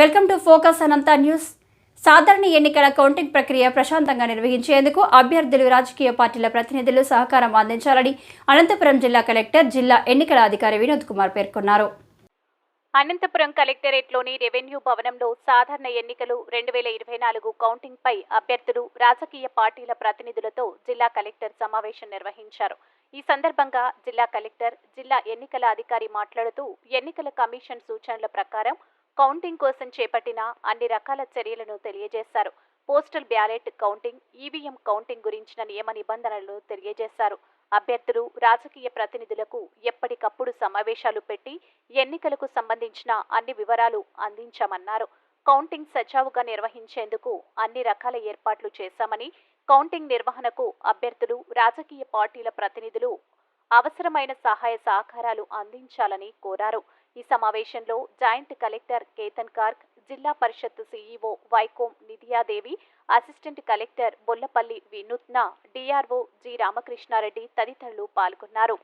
Welcome to focus Anantha news. సాధారణ ఎన్నికల counting ప్రక్రియ ప్రశాంతంగా నిర్వహించేందుకు అభ్యర్థులు రాజకీయ పార్టీల ప్రతినిధులు సహకారం అందించాలని అనంతపురం జిల్లా కలెక్టర్ జిల్లా ఎన్నికల అధికారి వినోద్ కుమార్ పేర్కొన్నారు. అనంతపురం కలెక్టరేట్లోని రెవెన్యూ భవనంలో సాధారణ ఎన్నికలు రెండు వేల ఇరవై నాలుగు కౌంటింగ్పై అభ్యర్థులు రాజకీయ పార్టీల ప్రతినిధులతో జిల్లా కలెక్టర్ సమావేశం నిర్వహించారు. ఈ సందర్భంగా జిల్లా కలెక్టర్ జిల్లా ఎన్నికల అధికారి మాట్లాడుతూ ఎన్నికల కమిషన్ సూచనల ప్రకారం కౌంటింగ్ కోసం చేపట్టిన అన్ని రకాల చర్యలను తెలియజేశారు. Postal ballot counting EVM counting గురించిన నియమ నిబంధనలు తెలియజేశారు. అభ్యర్థులు రాజకీయ ప్రతినిధులకు ఎప్పటికప్పుడు సమావేశాలు పెట్టి ఎన్నికలకు సంబంధించిన అన్ని వివరాలు అందించామన్నారు. కౌంటింగ్ సజావుగా నిర్వహించేందుకు అన్ని రకాల ఏర్పాట్లు చేశామని కౌంటింగ్ నిర్వహణకు అభ్యర్థులు రాజకీయ పార్టీల ప్రతినిధులు అవసరమైన సహాయ సహకారాలు అందించాలని కోరారు. ఈ సమావేశంలో joint collector Ketan Garg Zilla Parishad CEO Vaikom Nidhiya Devi assistant collector Bollapalli Vinutna DRO G Ramakrishna Reddy తదితరులు పాల్గొన్నారు.